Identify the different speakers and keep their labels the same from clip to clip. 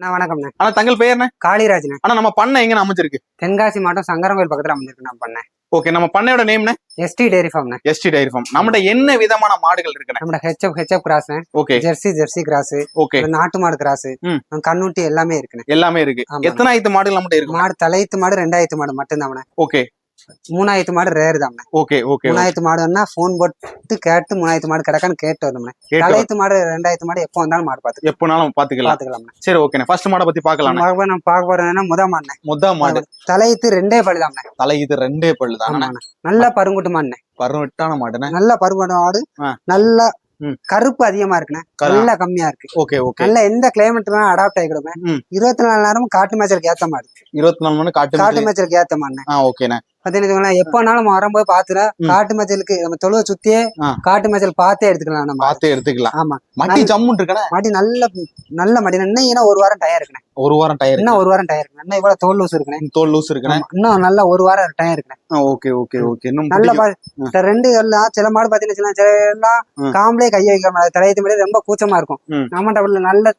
Speaker 1: அண்ணா வணக்கம்ண்ணே.
Speaker 2: ஆனா தங்கள் பெயர் என்ன?
Speaker 1: காளிராஜ்ண்ணே.
Speaker 2: ஆனா நம்ம பண்ணை எங்க அமைஞ்சிருக்கு?
Speaker 1: தென்காசி மாவட்டம் சங்கரங்கோயில் பக்கத்துல அமைஞ்சிருக்கு நான் பண்ணேன்
Speaker 2: ஓகே நம்ம பண்ணையோட நேம்னு
Speaker 1: ST dairy ஃபார்ம்ண்ணே.
Speaker 2: ST dairy farm. நம்மகிட்ட என்ன விதமான மாடுகள் இருக்குண்ணே?
Speaker 1: நம்ம HF HF cross
Speaker 2: okay.
Speaker 1: Jersey jersey cross
Speaker 2: okay.
Speaker 1: நாட்டு மாடு கிராஸ். கண்ணுட்டி எல்லாமே இருக்குண்ணே.
Speaker 2: எல்லாமே இருக்கு. எத்தனை ஆயிரத்து மாடுகள் நம்மகிட்ட இருக்கு?
Speaker 1: மாடு தலையத்து மாடு ரெண்டாயிரத்து மாடு மட்டும்தாம்ண்ணே
Speaker 2: ஓகே.
Speaker 1: மூணாயிரத்து மாடு ரேர் தாம்ண்ணே
Speaker 2: ஓகே ஓகே
Speaker 1: மூணாயிரத்து மாடுன்னா ஃபோன் போட்டு கேட்டு மூணாயிரத்து மாடு கிடக்கான்னு கேட்டு வந்தோம்ண்ணே தலையத்து மாடு ரெண்டாயிரத்து மாடு எப்போ வந்தாலும் மாடு பார்த்து
Speaker 2: எப்போனாலும் பாத்துக்கலாம்
Speaker 1: பாத்துக்கலாம்ண்ணே
Speaker 2: சரி ஓகே ஃபர்ஸ்ட் மாடை பத்தி பாக்கலாம்
Speaker 1: நம்ம பார்க்க போறதுன்னா முத மாடுண்ணே.
Speaker 2: முத மாடு.
Speaker 1: தலையத்து ரெண்டே பழுதாம்ண்ணே
Speaker 2: தலை இது ரெண்டே பல்லு தானே
Speaker 1: நல்ல பருங்குட்டு மாடுண்ணே.
Speaker 2: பருவட்டான மாடுண்ணே.
Speaker 1: நல்ல பருங்குட்டு மாடு. நல்ல. கருப்பு அதிகமா இருக்குண்ணே. நல்ல கம்மியா இருக்கு.
Speaker 2: ஓகே ஓகே
Speaker 1: நல்ல எந்த கிளைமேட் அடாப்ட் ஆகிக்கிடுமே
Speaker 2: ம்.
Speaker 1: இருபத்தி நாலு நேரமும் காட்டு மேய்ச்சலுக்கு ஏத்த மாதிரி.
Speaker 2: இருபத்தி நாலு மணி காட்டு
Speaker 1: காட்டு
Speaker 2: மேய்ச்சல்.
Speaker 1: மேய்ச்சலுக்கு ஏத்த மாதிரி.
Speaker 2: ஓகேண்ணே
Speaker 1: பாத்தீங்கன்னா எப்போனாலும் வரும்போது பாத்துற
Speaker 2: ம்.
Speaker 1: காட்டு மேய்ச்சலுக்கு நம்ம தொழுவை சுத்தியே. காட்டு மேய்ச்சல் பார்த்தே எடுத்துக்கலாம் நம்ம.
Speaker 2: பார்த்து எடுத்துக்கலாம்.
Speaker 1: ஆமா.
Speaker 2: மட்டி ஜம்முன் இருக்கண்ணே.
Speaker 1: மடி நல்ல நல்ல மடி இன்னும் ஒரு வாரம் டயர் இருக்குண்ணே.
Speaker 2: ஒரு வாரம் டயர்
Speaker 1: இன்னும் ஒரு வாரம் டயர் இருக்கு இன்னும் இவ்வளவு தோல் லூஸ் இருக்குண்ணே.
Speaker 2: தோல் லூஸ் இருக்குண்ணே.
Speaker 1: ஆமா. இன்னும் நல்ல ஒரு வாரம் டயர் இருக்குண்ணே.
Speaker 2: ஓகே ஓகே ஓகே இன்னும்
Speaker 1: நல்ல ரெண்டு எல்லாம் சில மாடு பாத்தீங்கன்னா சில எல்லாம். காம்பளே கையை வைக்க முடியாது தலையத்து முன்னாடி ரொம்ப கூச்சமா இருக்கும். நம்ம டபுள்ல நல்ல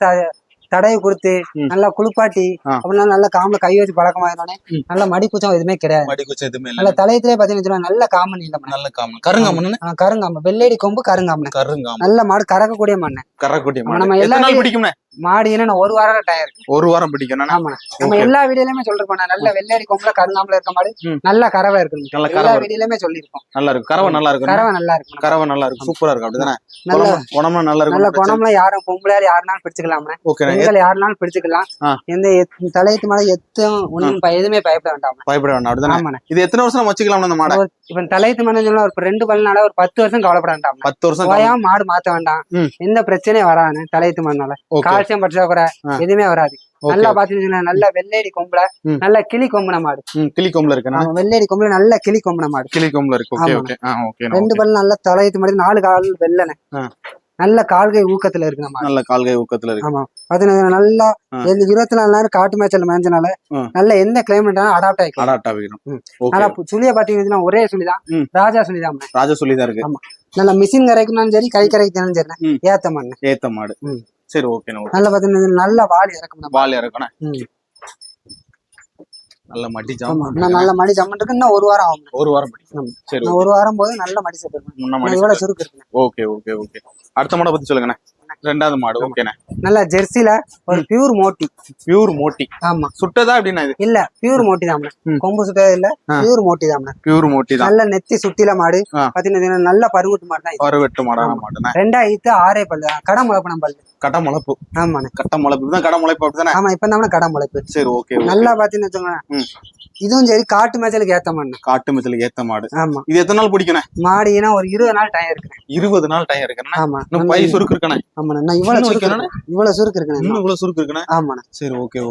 Speaker 1: தடவை கொடுத்து. நல்லா குளிப்பாட்டி. அப்படின்னா நல்ல காம்பல கை வச்சு பழக்கமாயிருந்தோடனே
Speaker 2: ம்.
Speaker 1: நல்ல மடி கூச்சம் எதுவுமே கிடையாது.
Speaker 2: மடி குச்சி எதுவுமே
Speaker 1: நல்ல தலையத்திலே பாத்தீங்கன்னா நல்ல காமன் இல்ல
Speaker 2: நல்ல காமன் கருங்காமன்
Speaker 1: கருங்காம வெள்ளேடி கொம்பு கருங்காம
Speaker 2: கருங்காமன்
Speaker 1: நல்ல மாடு கறக்கக்கூடிய மண்ணு.
Speaker 2: கரக்குட்டி
Speaker 1: நம்ம எல்லா
Speaker 2: பிடிக்கும்ண்ணே?
Speaker 1: மாடு ஏன்னா ஒரு வாரம் டயர்
Speaker 2: ஒரு வாரம் பிடிக்கும்.
Speaker 1: ஆமா. நம்ம. எல்லா வீடியோலயுமே சொல்லிருப்போம் நான் நல்ல வெள்ளேடி கொம்புல கருங்காமல இருக்க மாடு. நல்ல கறவை இருக்கு
Speaker 2: நல்ல
Speaker 1: எல்லா
Speaker 2: கறவை.
Speaker 1: வீடியோலயுமே சொல்லிருப்போம்
Speaker 2: நல்லா இருக்கும். கறவை நல்லா இருக்கும்.
Speaker 1: கறவை நல்லா இருக்கு
Speaker 2: கறவை நல்லா இருக்கும். சூப்பரா இருக்கும். அப்படிதானே?
Speaker 1: நல்ல
Speaker 2: உடம்புலாம் நல்லா
Speaker 1: நல்ல
Speaker 2: இருக்கும்
Speaker 1: குணம்ல யாரும் பொம்பளையார் யாருனாலும் பிடிச்சுக்கலாம்னே
Speaker 2: ஓகே
Speaker 1: பெண்கள் யாருனாலும் பிடிச்சுக்கலாம். எந்த தலையத்து மேல எத்தும் பய- எதுவுமே பயப்பட வேண்டாம்
Speaker 2: பயப்பட வேண்டாம். அப்படிதானே? இது எத்தனை வருஷம் வச்சுக்கலாம் அந்த மாடை?
Speaker 1: இப்ப தலையத்து மேல சொன்னா ஒரு ரெண்டு பல்லுனால ஒரு பத்து வருஷம் கவலைப்பட வேண்டாம்
Speaker 2: பத்து வருஷம்
Speaker 1: மாடு மாத்த வேண்டாம். எந்த பிரச்சனையும் வராது தலையத்து
Speaker 2: ஓகே
Speaker 1: கால்சியம் பற்றாக்குறை
Speaker 2: ஆ.
Speaker 1: எதுவுமே வராது. நல்லா பாத்தீங்கன்னா நல்ல வெள்ளேடி கொம்புல. நல்ல கிளி கொம்புன மாடு.
Speaker 2: கிளி கொம்புல இருக்கு
Speaker 1: ஆமா, வெள்ளேடி கொம்புல நல்ல கிளி கொம்புன மாடு.
Speaker 2: கிளி கொம்புல இருக்கு.
Speaker 1: ஆமா. ரெண்டு பல்லு நல்ல தலையத்து மாடு நாலு கால் வெள்ளனை. நல்ல கால்கை ஊக்கத்துல இருக்கு நம்ம
Speaker 2: நல்ல கால்கை ஊக்கத்துல இருக்கு.
Speaker 1: ஆமா. பாத்தீங்கன்னா நல்லா இருபத்தி நாலு நேரம் காட்டு மேய்ச்சல் மேய்ஞ்சனால
Speaker 2: ஆ.
Speaker 1: நல்ல எந்த கிளைமேட்டாலும் அடாப்ட் ஆயிக்கலாம்.
Speaker 2: அடாப்ட் ஆகிடும்.
Speaker 1: பு- சுழிய பாத்தீங்கன்னா ஒரே சுழிதான். ராஜா சுழிதான்
Speaker 2: ராஜா சொல்லிதான் இருக்கு.
Speaker 1: நல்ல மிஷின் கரைக்கணும்னாலும் சரி கை கரைக்கணும் சரி. ஏத்த மண்ணு
Speaker 2: ஏத்த மாடு. சரி ஓகே
Speaker 1: நல்ல பாத்தீங்கன்னா நல்ல வாடி இறக்கும் நம்ம.
Speaker 2: பால் இறக்கணும். நல்ல மட்டி
Speaker 1: ஆமா.
Speaker 2: ஜாம்
Speaker 1: இன்னும் நல்ல மடி ஜம்மன் இருக்கு இன்னும் ஒரு வாரம் ஆகும்.
Speaker 2: ஒரு வாரம். சரி
Speaker 1: ஒரு வாரம் போது நல்ல மடி சேர்த்து
Speaker 2: முன்ன மடி
Speaker 1: இவ்வளவு சுருக்கு இருக்கு
Speaker 2: ஓகே ஓகே ஓகே அடுத்த மாடை பத்தி சொல்லுங்கண்ணே. ரெண்டாவது மாடு ஓகேண்ணே
Speaker 1: நல்ல ஜெர்சில ஒரு பியூர் மோட்டி.
Speaker 2: பியூர் மோட்டி.
Speaker 1: ஆமா.
Speaker 2: சுட்டதா அப்படின்னா இது?
Speaker 1: இல்ல பியூர் மோட்டி தான். கொம்பு சுட்டது இல்ல. பியூர் மோட்டி தான்
Speaker 2: பியூர் மோட்டி தான்.
Speaker 1: நல்ல நெத்தி சுட்டில மாடு. பாத்தீங்கன்னா நல்ல பருவட்டு மாடு தான்.
Speaker 2: பருவெட்டு மாடான மாடுண்ணே.
Speaker 1: ரெண்டாயிரத்து ஆறே பல்லு. கடை முளைப்பு பல்லு.
Speaker 2: கட்ட முளைப்பு
Speaker 1: ஆமாண்ணே.
Speaker 2: கட்ட முளைப்பு தான் கட முளைப்பு அப்படிதானே?
Speaker 1: ஆமா இப்ப தான் கடை முளைப்பு
Speaker 2: சரி ஓகே
Speaker 1: நல்லா பாத்தீங்கன்னு வச்சுக்கோங்க. இதுவும் சரி காட்டு மேய்ச்சலுக்கு ஏத்த மண்ணு
Speaker 2: காட்டு மிச்சலுக்கு ஏத்த மாடு.
Speaker 1: ஆமா.
Speaker 2: இது எத்தனை நாள் பிடிக்கணும்
Speaker 1: மாடு ஏன்னா ஒரு இருபது நாள் டயம் இருக்கு
Speaker 2: இருபது நாள் டைம் இருக்குண்ணே?
Speaker 1: ஆமா.
Speaker 2: பை சுருக்கு இருக்கண்ணே?
Speaker 1: ஆமாண்ணே. நான் இவ்வளவு சுருக்கு? இருக்கு. இவ்வளவு சுருக்கு இருக்குண்ணே.
Speaker 2: இன்னும் இவ்வளவு சுருக்கு இருக்குண்ணே
Speaker 1: ஆமாண்ணே.
Speaker 2: சரி ஓகே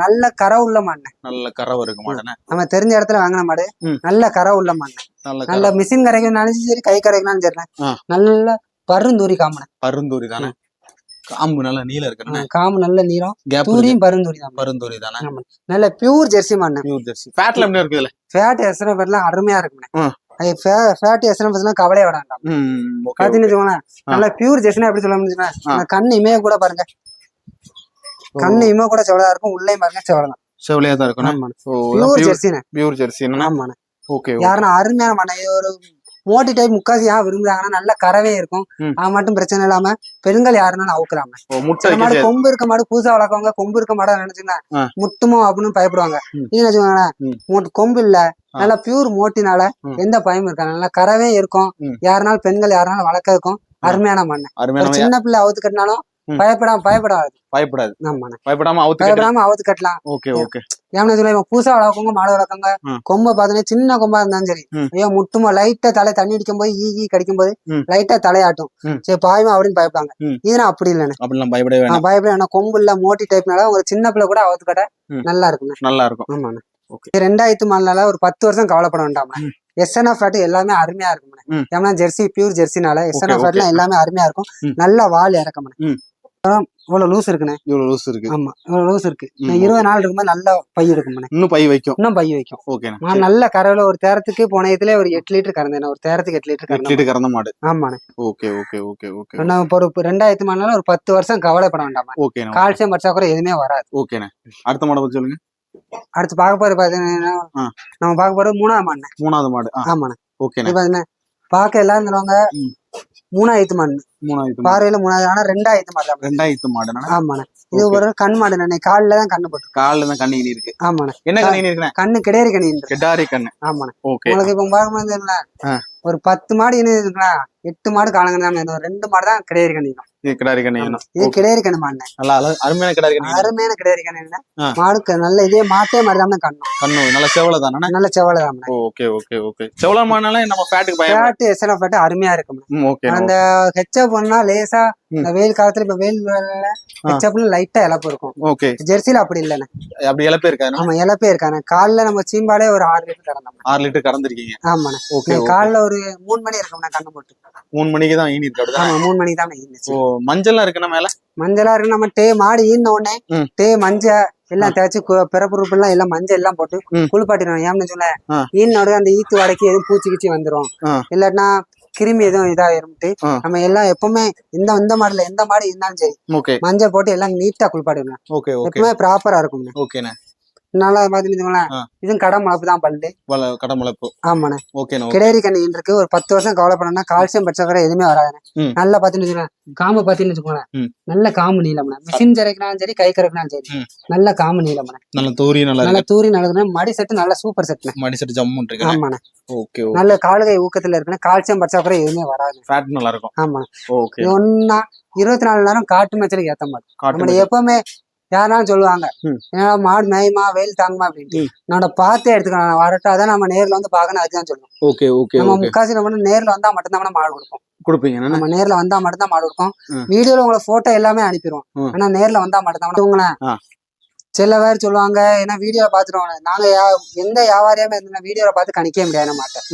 Speaker 1: நல்ல கரை உள்ள மாடு
Speaker 2: நல்ல கறவை இருக்கு
Speaker 1: நம்ம தெரிஞ்ச இடத்துல வாங்கின மாடு. நல்ல கரை உள்ள மாடு
Speaker 2: நல்ல
Speaker 1: மிஷின் கரைக்கனாலும் சரி கை கரைக்கனாலும்
Speaker 2: ஆ.
Speaker 1: நல்ல பருந்தூரி காமனை
Speaker 2: பருந்தூரி தானே? காம்பு நல்ல நீளம் இருக்குண்ணே.
Speaker 1: காம்பு நல்ல நீளம். தூரியும் பருந்தூரி தான்
Speaker 2: பருந்தூரி தானே?
Speaker 1: நல்ல பியூர் ஜெர்சி மாடு
Speaker 2: பியூர் ஜெர்சி. ஃபேட்ல எப்படி
Speaker 1: ஃபேட் அருமையா இருக்குண்ணே கவலையே வேண்டாம் பாத்தீங்கன்னு வச்சுக்கோங்களேன். நல்ல பியூர் ஜெர்சினா எப்படி சொல்ல
Speaker 2: ஆ.
Speaker 1: கண்ணு இமைய கூட பாருங்க. கண்ணு இம கூட செவலா இருக்கும் உள்ளே பாருங்க செவலாம்
Speaker 2: செவலியா தான் ஓ
Speaker 1: பியூர் ஜெர்சினே
Speaker 2: பியூர்
Speaker 1: ஆமாண்ணே.
Speaker 2: ஓகே
Speaker 1: யாருன்னா அருமையான மண்ணை ஒரு மோட்டி டைப் முக்காசி யார் விரும்புறாங்கன்னா நல்ல கறவே இருக்கும். அது மட்டும் பிரச்சனை இல்லாம பெண்கள் யாருனாலும் அவுக்குறாங்க மாடு கொம்பு இருக்க மாடு புதுசா வளர்க்கவங்க கொம்பு இருக்க மாடா நினைச்சுங்க
Speaker 2: ஆ.
Speaker 1: முட்டுமோ அப்படின்னு பயப்படுவாங்க. இது வச்சுக்கோங்களேன் கொம்பு இல்ல. நல்லா பியூர் மோட்டினால. எந்த பயமும் இருக்காது நல்லா கறவே இருக்கும். யாருனாலும் பெண்கள் யாருனாலும் வளர்க்க இருக்கும் அருமையான மண்ணு சின்ன பிள்ளை அவுத்து கட்டினாலும். பயப்படாம பயப்படாது
Speaker 2: பயப்படாது
Speaker 1: ஆமாண்ணே
Speaker 2: பயப்படாம அவுத்து
Speaker 1: பயப்படாம அவுத்து கட்டலாம்
Speaker 2: ஓகே ஓகே
Speaker 1: ஏன்னா சொல்ல இவன் புதுசா வளர்க்கவங்க மாடு வளர்க்கவங்க
Speaker 2: ம்.
Speaker 1: கொம்பை பார்த்தீங்கன்னா சின்ன கொம்பா இருந்தாலும் சரி. ஐயோ முட்டுமா லைட்டா தலை தண்ணி அடிக்கும் போது ஈ ஈ கடிக்கும் போது. லைட்டா தலையாட்டும். சரி பாயுமா அப்படின்னு பயப்பாங்க
Speaker 2: ம்.
Speaker 1: இதுனா அப்படி இல்லைண்ணே
Speaker 2: அப்படிலாம் பயப்படவே வேணாம்
Speaker 1: பயப்பட வேணாம் கொம்பு இல்ல மோட்டி டைப்னால ஒரு சின்ன பிள்ளை கூட அவுத்து கட்ட. நல்லா இருக்குண்ணே
Speaker 2: நல்லா இருக்கும்
Speaker 1: ஆமாண்ணே. இது ரெண்டாயிரத்து மாடலால ஒரு பத்து வருஷம் கவலைப்பட வேண்டாம்ண்ணே. எஸ்என்எஃப் ஃபேட் எல்லாமே அருமையா இருக்கும்ண்ணே
Speaker 2: ம்.
Speaker 1: ஏன்னா ஜெர்சி பியூர் ஜெர்சினால எஸ்என்எஃப். ஃபேட்லாம் எல்லாமே அருமையா இருக்கும். நல்ல வால் இறக்கம்ண்ணே. இவ்வளவு லூஸ் இருக்குண்ணே.
Speaker 2: இவ்வளவு லூஸ் இருக்கு.
Speaker 1: ஆமா இவ்வளவு லூஸ் இருக்கு. இருபது நாள் இருக்கும்போது நல்லா பை இருக்கும்ண்ணே.
Speaker 2: இன்னும் பை வைக்கும்.
Speaker 1: இன்னும் பை வைக்கும்.
Speaker 2: ஓகேண்ணா
Speaker 1: நான் நல்ல கறவையில ஒரு தேரத்துக்கு போன இதுல ஒரு எட்டு லிட்டர் கறந்தேன் ஒரு தேரத்துக்கு எட்டு லிட்டர்
Speaker 2: எட்டு லிட்டர் கறந்த மாடு.
Speaker 1: ஆமாண்ணே.
Speaker 2: ஓகே ஓகே ஓகே ஓகே
Speaker 1: இப்போ ஒரு ரெண்டாயிரத்து மாடுனால ஒரு பத்து வருஷம் கவலைப்பட வேண்டாம்.
Speaker 2: ஓகேண்ணா
Speaker 1: கால்சியம் பற்றாக்குறை எதுவுமே வராது.
Speaker 2: ஓகேண்ணா அடுத்த மாடை பத்தி சொல்லுங்க.
Speaker 1: அடுத்து பார்க்க போறது பாத்தீங்கன்னா. நம்ம பார்க்க போறது மூணாவது மாடுண்ணே.
Speaker 2: மூணாவது மாடு
Speaker 1: ஆமாண்ணே. இது பாத்தீங்கன்னா பார்க்க எல்லாரும் சொல்லுவாங்க. மூணாயிரத்து மாடு
Speaker 2: மாடு.
Speaker 1: பார்வையில மூணாவது ஆனா ரெண்டாயிரத்து மாடு.
Speaker 2: ரெண்டாயிரத்து மாடுண்ணா
Speaker 1: ஆமாண்ணே. இது. ஒரு கண் மாடு நானே காலில தான் கண்ணு போட்டு
Speaker 2: காலில் தான் கண்ணு இருக்கு
Speaker 1: ஆமாண்ணே.
Speaker 2: என்ன கண்ணு இருக்குண்ணா
Speaker 1: கண்ணு கிடையாது கண்ணு
Speaker 2: கெட்டாரி கண்ணு.
Speaker 1: ஆமாண்ணே.
Speaker 2: ஓகே
Speaker 1: உங்களுக்கு இப்ப பார்க்கும்போது. ஒரு பத்து மாடு இனி இருக்குண்ணா எட்டு மாடு காலங்க தான் ரெண்டு மாடு தான் கிடையாது கண்ணு
Speaker 2: இது கிடாரி கண்ணு
Speaker 1: இது கிடையாது கண்ணு மாடுண்ணே.
Speaker 2: நல்லா அருமையான கிடாரி கண்ணு
Speaker 1: அருமையான கிடையாது கண்ணு. மாடுக்கு நல்ல இதே மாட்டே மாதிரி தான் கண்ணும்
Speaker 2: கண்ணு. நல்ல செவல தானே
Speaker 1: நல்ல செவலை தான்
Speaker 2: ஓகே ஓகே ஓகே செவல மாடுனால நம்ம ஃபேட்டுக்கு பயம்?
Speaker 1: ஃபேட்டு எஸ்என்எஃப் ஃபேட்டு அருமையா இருக்கும்
Speaker 2: ஓகே
Speaker 1: அந்த ஹெச்அப் பண்ணா லேசா. இந்த வெயில் காலத்துல இப்ப வெயில் ஹெச்அப்ல லைட்டா இழப்பு இருக்கும்.
Speaker 2: ஓகே.
Speaker 1: ஜெர்சில அப்படி இல்லைண்ணே.
Speaker 2: அப்படி இழப்பே இருக்காது
Speaker 1: ஆமா இழப்பே இருக்காண்ணே காலைல நம்ம சீம்பாலே ஒரு ஆறு லிட்டர் கிடந்தோம்
Speaker 2: ஆறு லிட்டர் கறந்துருக்கீங்க.
Speaker 1: ஆமாண்ணே.
Speaker 2: ஓகே
Speaker 1: காலைல ஒரு மூணு மணி இருக்கும்ண்ணே கண்ணு போட்டு
Speaker 2: மூணு மணிக்கு தான் ஈனி இருக்கு
Speaker 1: ஆமா மூணு மணிக்கு தான் இருந்துச்சு
Speaker 2: ஓ மஞ்சள்லாம் இருக்குண்ணா மேல?
Speaker 1: மஞ்சளா இருக்கு. நம்ம டே மாடு ஈன உடனே. டே மஞ்ச எல்லாம் தேய்ச்சி பிறப்புறுப்பு எல்லாம் எல்லாம் மஞ்சள் எல்லாம் போட்டு
Speaker 2: ம்.
Speaker 1: குளிப்பாட்டிடுவோம். ஏன்னு சொல்ல. ஈனோட அந்த ஈத்து வடக்கி எதுவும் பூச்சி கிச்சி வந்துரும்.
Speaker 2: ஆ.
Speaker 1: இல்லாட்டினா கிருமி எதுவும் இதாயிரும்ட்டு. நம்ம எல்லாம் எப்பவுமே இந்த இந்த மாடுல எந்த மாடு இருந்தாலும் சரி மஞ்சள் போட்டு எல்லாம் நீட்டா
Speaker 2: ஓகே
Speaker 1: எப்பவுமே ப்ராப்பரா இருக்கும்
Speaker 2: ஓகேண்ணே.
Speaker 1: நல்லா பாத்துக்கிட்டீங்களேன்
Speaker 2: ஆ.
Speaker 1: இதுவும் கடை முளப்பு தான் பல்லு.
Speaker 2: வள கடமுளப்பு
Speaker 1: ஆமாண்ணே.
Speaker 2: ஓகேண்ணா ஓகே
Speaker 1: கிடேரி கண்ணி இருக்கு. ஒரு பத்து வருஷம் கவலைப்படணும்னா கால்சியம் பற்றாக்குறை எதுவுமே வராதுண்ணே. நல்லா பாத்துன்னு வச்சுக்கோங்களேன் காம்பு பாத்தீங்கன்னு வச்சுக்கோங்களேன். நல்ல காம்பு நீளம்ண்ணே. மிஷின் ஜரைக்கினாலும் சரி கை கறக்கினாலும் சரி. நல்ல காம்பு நீளம்ண்ணே.
Speaker 2: நல்ல தோரி நல்லா
Speaker 1: நல்ல தூரி நடக்குதுன்னா மடி செட்டு நல்ல சூப்பர் செட்ண்ணே
Speaker 2: மடி செட்டு ஜம்மு இருக்கு
Speaker 1: ஆமாண்ணே.
Speaker 2: ஓகே
Speaker 1: நல்ல காலுகை ஊக்கத்துல இருக்குண்ணே. கால்சியம் பற்றாக்குறை எதுவுமே வராது.
Speaker 2: ஃபேட் நல்லா இருக்கும்
Speaker 1: ஆமாண்ணே
Speaker 2: ஓகே
Speaker 1: ஒன்னா இருபத்தி நாலு நேரம் காட்டு மேய்ச்சலுக்கு ஏத்த நம்ம எப்பவுமே யாருனாலும் சொல்லுவாங்க. ஏன்னா மாடு மேயுமா வெயில் தாங்குமா அப்படின்ட்டு
Speaker 2: ம்.
Speaker 1: நான் பார்த்தே எடுத்துக்கலாம் நான் வரட்டும் அதான் நம்ம நேர்ல வந்து பார்க்கணும் அதுதான் சொல்லுவோம்
Speaker 2: ஓகே ஓகே
Speaker 1: நம்ம முக்காசி நம்ம நேர்ல வந்தா மட்டும்தான் மாடு கொடுப்போம்
Speaker 2: கொடுப்பீங்க?
Speaker 1: நம்ம நேர்ல வந்தா மட்டும்தான் மாடு கொடுப்போம். வீடியோல உங்களை போட்டோ எல்லாமே அனுப்பிடுவோம். ஆனா நேர்ல வந்தா மட்டும்தான் உங்களேன். சில பேர் சொல்லுவாங்க ஏன்னா வீடியோ பாத்துருவாங்க நாங்க எந்த வியாபாரியாம இருந்தா வீடியோல பார்த்து கணிக்கவே முடியாது. மாட்டேன்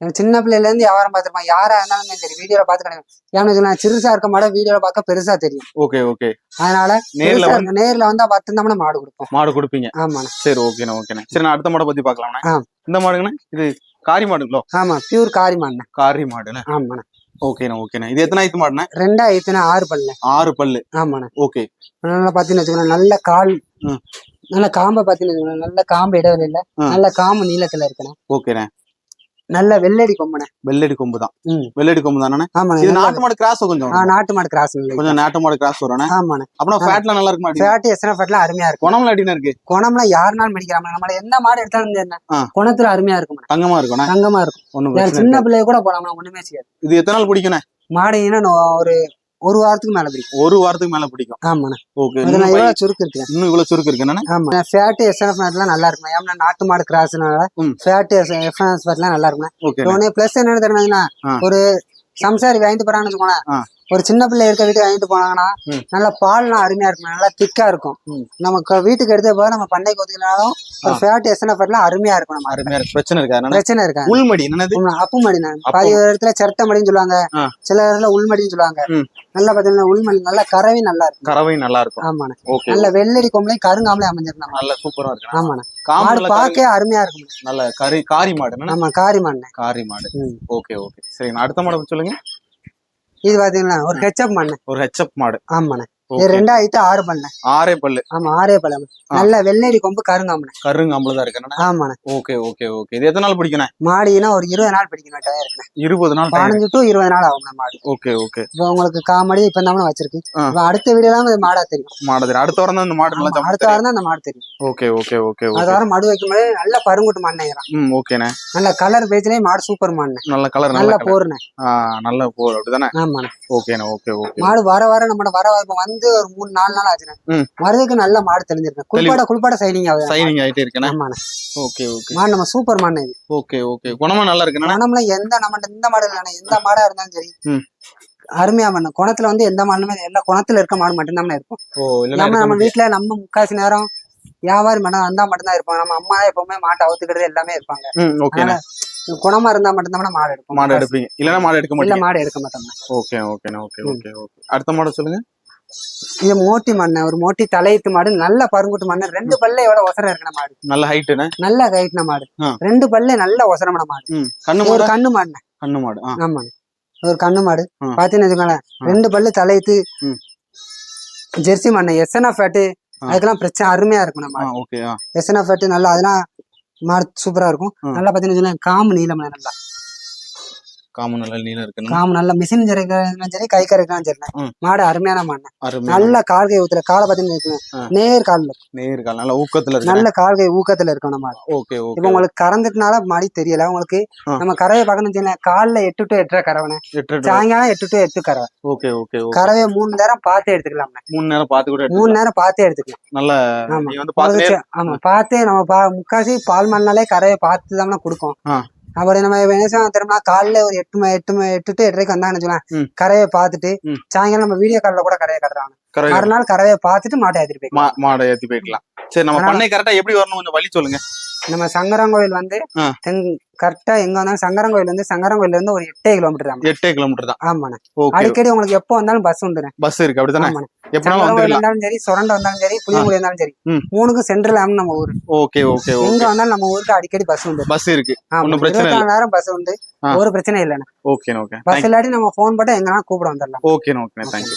Speaker 1: சின்ன பிள்ளைல இருந்து வியாபாரம் பார்த்திருப்பான் யாரா இருந்தாலும் சரி வீடியோல பார்த்து கணிக்க ஏன்னு சொன்னா சிறுசா இருக்க மாட வீடியோல பார்க்க பெருசா தெரியும்.
Speaker 2: Okay okay.
Speaker 1: அதனால
Speaker 2: நேர்ல
Speaker 1: நேர்ல வந்தா மட்டும்தான் மாடு கொடுப்போம்
Speaker 2: மாடு கொடுப்பீங்க.
Speaker 1: ஆமாண்ணே.
Speaker 2: சரி ஓகேண்ணா ஓகேண்ணே. சரி நான் அடுத்த மாடை பத்தி பார்க்கலாம்ண்ணே.
Speaker 1: ஆ.
Speaker 2: இந்த மாடுங்கண்ணே இது காரி மாடுங்களோ?
Speaker 1: ஆமா பியூர் காரி மாடுண்ணே.
Speaker 2: காரி மாடுண்ணே.
Speaker 1: ஆமாண்ணே.
Speaker 2: ஓகேண்ணா ஓகேண்ணே. இது எத்தனை ஆயிரத்து மாடுண்ணே?
Speaker 1: ரெண்டாயிரத்துனா ஆறு பல்லு.
Speaker 2: ஆறு பல்லு.
Speaker 1: ஆமாண்ணே.
Speaker 2: ஓகே.
Speaker 1: நல்லா பாத்தீங்கன்னு வச்சுக்கோங்களேன் நல்ல கால். நல்ல காம்பை பாத்தீங்கன்னு வச்சுக்கோங்களேன் நல்ல காம்பு இடைவெளி இல்ல
Speaker 2: ஆ.
Speaker 1: நல்ல காம்பு நீளத்துல இருக்கணும்.
Speaker 2: ஓகேண்ணே.
Speaker 1: நல்ல வெள்ளடி கொம்புண்ணே.
Speaker 2: வெள்ளடி கொம்பு தான். வெள்ளடி கொம்பு தானே இது நாட்டு மாடு கிராஸ் கொஞ்சம்.
Speaker 1: நாட்டு மாடு கிராஸ்
Speaker 2: கொஞ்சம் நாட்டு மாடு கிராஸ் வரும்ண்ணே.
Speaker 1: ஆமாண்ணே.
Speaker 2: அப்புறம் ஃபேட்ல நல்லா இருக்குமா அடி
Speaker 1: ஃபேட் எஸ்னா ஃபேட்லாம் அருமையா இருக்கும்
Speaker 2: குணம்ல அடினா இருக்கு?
Speaker 1: குணம்லாம் யாருனாலும் mediக்கலாம் நம்மள எந்த மாடு எடுத்தாலும் என்ன. குணத்துல அருமையா இருக்கும்
Speaker 2: தங்கமா இருக்கும்ண்ணே?
Speaker 1: தங்கமா இருக்கும்.
Speaker 2: பிரச்சனை
Speaker 1: சின்ன. பிள்ளைய கூட போலாம் ஒண்ணுமே செய்யாது.
Speaker 2: இது எத்தனை நாள் பிடிக்குண்ணே
Speaker 1: மாடு ஒரு ஒரு வாரத்துக்கு மேல பிடிக்கும்.
Speaker 2: ஒரு வாரத்துக்கு மேல பிடிக்கும்.
Speaker 1: ஆமாண்ணே.
Speaker 2: ஓகே
Speaker 1: நான் எவ்வளவு சுருக்கு இருக்கு
Speaker 2: இன்னும் இவ்வளவு சுருக்கு இருக்கு என்னண்ணே?
Speaker 1: ஆமா. ஃபேட் எஸ்என்எஃப் ஃபேட்லாம் நல்லா இருக்கும் ஏன்னா நாட்டு மாடு கிராஸ்னால. ஃபேட் எஸ்என்எஃப் ஃபேட்லாம் நல்லா இருக்கும்
Speaker 2: ஓகே
Speaker 1: பிளஸ் என்னன்னு தெரியுமா
Speaker 2: ஆ.
Speaker 1: ஒரு சம்சாரி வாங்கிட்டு போறாங்கன்னு வச்சுக்கோங்களேன். ஒரு சின்ன பிள்ளை இருக்க வீட்டுக்கு வாங்கிட்டு போனாங்கன்னா. நல்லா பால்லாம் அருமையா இருக்கும். நல்லா திக்கா இருக்கும்.
Speaker 2: ம்.
Speaker 1: நமக்கு வீட்டுக்கு எடுத்த போது நம்ம பண்ணைக்கு ஒதுக்கினாலும் ஒரு. ஃபேட் எஸ்என்எஃப் ஃபேட்லாம் அருமையா இருக்கும் நம்ம.
Speaker 2: அருமையா இருக்கு பிரச்சனை இருக்கா
Speaker 1: பிரச்சனை இருக்காது.
Speaker 2: உள்மடி
Speaker 1: அப்பு மடி நான். பாதி இடத்துல சிரட்டை மடின்னு சொல்லுவாங்க. சில இடத்துல உள்மடின்னு சொல்லுவாங்க. நல்லா பாத்தீங்கன்னா உள்மடி நல்லா கறவை நல்லா இருக்கும்.
Speaker 2: கறவை நல்லா இருக்கும்.
Speaker 1: ஆமாண்ணே. நல்ல வெள்ளடி கொம்பளையும் கருங்காமலே அமைஞ்சிருந்தாங்க.
Speaker 2: நல்ல சூப்பரா இருக்கு.
Speaker 1: ஆமாண்ணே. மாடு பார்க்கவே அருமையா இருக்கும்.
Speaker 2: நல்ல கறி காரி மாடு?
Speaker 1: ஆமா காரி மாடுண்ணே.
Speaker 2: காரி மாடு. Okay okay. சரி அடுத்த மாடை சொல்லுங்க.
Speaker 1: இது பாத்தீங்கன்னா ஒரு கெச்சப் மண்ணு
Speaker 2: ஒரு ஹெச்எப் மாடு.
Speaker 1: ஆமாண்ணே. ரெண்டாயிரத்து ஆறு பண்ணேன்
Speaker 2: ஆறே பல்லு.
Speaker 1: ஆமா ஆறே
Speaker 2: ஆ.
Speaker 1: நல்ல வெள்ளரி கொம்பு கருங்காமண்ணே
Speaker 2: கருங்காம்புல தான் இருக்கு?
Speaker 1: ஆமாண்ணே.
Speaker 2: Okay okay okay. இது எத்தனை நாள் பிடிக்கணும்
Speaker 1: மாடினா ஒரு இருபது நாள் பிடிக்கணும் இருக்குண்ணே.
Speaker 2: இருபது நாள்.
Speaker 1: பதினஞ்சு டு இருபது நாள் ஆகும்ண்ணே மாடு.
Speaker 2: Okay okay.
Speaker 1: இப்போ உங்களுக்கு காமடி இப்ப தான் வச்சிருக்கு? அடுத்த வீடியோலாம் இது மாடா தெரியும்.
Speaker 2: மாடு தெரியும். அடுத்த வாரம் தான் இந்த மாடு நல்லா
Speaker 1: அடுத்த வாரம் தான் அந்த மாடு தெரியும்.
Speaker 2: Okay okay okay okay.
Speaker 1: வாரம் மடு வைக்கும் போது நல்ல பருங்குட்டு மண்ணேறான்
Speaker 2: ம் ஓகேண்ணே.
Speaker 1: நல்ல கலர் பேஜ்லயே மாடு சூப்பர் மாடுண்ணே.
Speaker 2: நல்ல கலர் நல்ல
Speaker 1: போருண்ணே.
Speaker 2: நல்ல போர். அப்படிதானே?
Speaker 1: ஆமாண்ணே.
Speaker 2: ஓகேண்ணே ஓகே ஓகே.
Speaker 1: மாடு வர வர நம்ம வர வர இப்ப வந்து ஒரு மூணு நாலு நாள் ஆச்சுண்ணே.
Speaker 2: ம்.
Speaker 1: வரதுக்கு நல்ல மாடு தெளிஞ்சிருக்கு. குளிப்பாட குளிப்பாட சைனிங் ஆகுது.
Speaker 2: சைனிங் ஆயிட்டே இருக்கேண்ணே?
Speaker 1: ஆமாண்ணே.
Speaker 2: Okay okay.
Speaker 1: மாடு நம்ம சூப்பர் மாடு இது.
Speaker 2: Okay okay. குணமா நல்லா இருக்குண்ணே?
Speaker 1: குணம்ல எந்த நம்ம இந்த மாடு இல்லைண்ணே. எந்த மாடா இருந்தாலும் சரி. அருமையா பண்ண குணத்துல வந்து எந்த மாடுமே எல்லா குணத்துல இருக்க மாடு மட்டும்தான் இருக்கும். நம்ம நம்ம வீட்டுல நம்ம முக்காசி நேரம் வியாபாரி மனம் வந்தா மட்டும்தான் இருப்பாங்க. நம்ம அம்மா தான் எப்பவுமே மாட்டை அவுத்துக்கிறது எல்லாமே இருப்பாங்க. குணமா இருந்தா மட்டும்தான் மாடு எடுப்போம்.
Speaker 2: மாடு எடுப்பீங்க. இல்லைன்னா மாடு எடுக்க மாட்டீங்க?
Speaker 1: மாடு எடுக்க மாட்டோம்
Speaker 2: ஓகே ஓகேண்ணே ஓகே ஓகே ஓகே. அடுத்த மாடு சொல்லுங்க.
Speaker 1: இது மோட்டி மண்ணை ஒரு மோட்டி தலையத்து மாடு நல்ல பருங்குட்டு மண்ணு ரெண்டு பல்ல எவ்வளவு ஒசரம் இருக்கிற மாடு.
Speaker 2: நல்ல ஹைட்டுண்ணே
Speaker 1: நல்ல கைட்டின மாடு. ரெண்டு பல்ல நல்ல ஒசரமான மாடு.
Speaker 2: கண்ணு
Speaker 1: ஒரு
Speaker 2: மாடு?
Speaker 1: கண்ணு மாடுண்ணே.
Speaker 2: கண்ணு மாடு ஆ.
Speaker 1: ஆமாங்க. இது ஒரு கண்ணு மாடு. பாத்தீங்கன்னு வச்சுக்கோங்களேன். ரெண்டு பல்லு தலையத்து. ஜெர்சி மண்ணை எஸ்என்ஆ ஃபேட்டு. அதுக்கெல்லாம் பிரச்சனை அருமையா இருக்கும் நம்ம எஸ்என்ஆ ஃபேட்டு நல்லா அதெல்லாம் மாடு சூப்பரா இருக்கும். நல்லா பாத்தீங்கன்னு வச்சுக்கோங்களேன் காம்பு நீளம் நல்லா.
Speaker 2: காமன் நல்ல நீளம் இருக்குண்ணே
Speaker 1: காம்பு நல்லா மிஷின் ஜெரிக்கிறாலும் சரி கை கரைக்கிறாலும் சரி. மாடு அருமையான மாடு. நல்ல கால் கை ஊத்துல காலை
Speaker 2: ஆ.
Speaker 1: நேர் கால்ல.
Speaker 2: நேர் கால் நல்ல ஊக்கத்துல இருக்கு
Speaker 1: நல்ல கால் கை ஊக்கத்துல இருக்கும் நம்ம மாடு
Speaker 2: ஓகே
Speaker 1: இப்ப
Speaker 2: ஓகே
Speaker 1: உங்களுக்கு கறந்துட்டனால மாடி தெரியல. உங்களுக்கு. நம்ம கறவை பார்க்கணும் வச்சுக்கோங்களேன் காலைல எட்டு டு எட்டரை கறவனே சாயங்காலம் எட்டு டு எட்டு கறவை.
Speaker 2: ஓகே ஓகே
Speaker 1: கறவையை மூணு நேரம் பார்த்து எடுத்துக்கலாம்
Speaker 2: மூணு நேரம் பார்த்து கூட
Speaker 1: மூணு
Speaker 2: எடுத்துக்கலாம்.
Speaker 1: நேரம் பார்த்தே எடுத்துக்கலாம்.
Speaker 2: நல்ல
Speaker 1: ஆமா. ஆமா பார்த்தே நம்ம பா முக்காசி பால் மண்ணாலே கரையை பார்த்து தான் கொடுக்கும் அப்படி நம்ம என்ன திரும்ப காலைல ஒரு எட்டு மணி எட்டு மணி எட்டு டு எட்டரைக்கு வந்தாங்கன்னு. வச்சுக்கலாம் கரையை பார்த்துட்டு. சாயங்காலம் நம்ம வீடியோ காலில் கூட கரையை கட்டுறாங்க. மறுநாள் கரையை பார்த்துட்டு மாட்டை ஏற்றிட்டு போய்
Speaker 2: மா- மாடை ஏத்தி போய்க்கலாம். சரி நம்ம பண்ணை கரெக்டா எப்படி வரணும்? கொஞ்சம் வழி சொல்லுங்க.
Speaker 1: நம்ம சங்கரங்கோயில் வந்து கரெக்டா எங்க வந்தாலும் சங்கரங்கோயில் வந்து சங்கரங்கோயில இருந்து ஒரு எட்டே கிலோமீட்டர் தான்.
Speaker 2: எட்டே கிலோமீட்டர் தான்.
Speaker 1: ஆமாண்ணே. அடிக்கடி உங்களுக்கு எப்போ வந்தாலும் பஸ் வந்துடும்
Speaker 2: பஸ் இருக்கு வந்துடலாம்
Speaker 1: இருந்தாலும் சரி சுரண்ட வந்தாலும் சரி புளியங்குடி இருந்தாலும் சரி. மூணுக்கும் சென்ட்ரல் ஆகும் நம்ம ஊர்.
Speaker 2: ஓகே ஓகே
Speaker 1: எங்க வந்தாலும் நம்ம ஊருக்கு அடிக்கடி பஸ் உண்டு.
Speaker 2: பஸ் இருக்கு.
Speaker 1: ஆமா
Speaker 2: ஒண்ணும் பிரச்சனை
Speaker 1: இருபத்தி நாலு நேரம் பஸ் உண்டு. ஒரு பிரச்சனை இல்லைண்ணே.
Speaker 2: ஓகே. ஓகே
Speaker 1: பஸ் இல்லாட்டி நம்ம ஃபோன் போட்டு எங்கன்னா கூப்பிட வந்துடலாம்.
Speaker 2: Okay okay thank you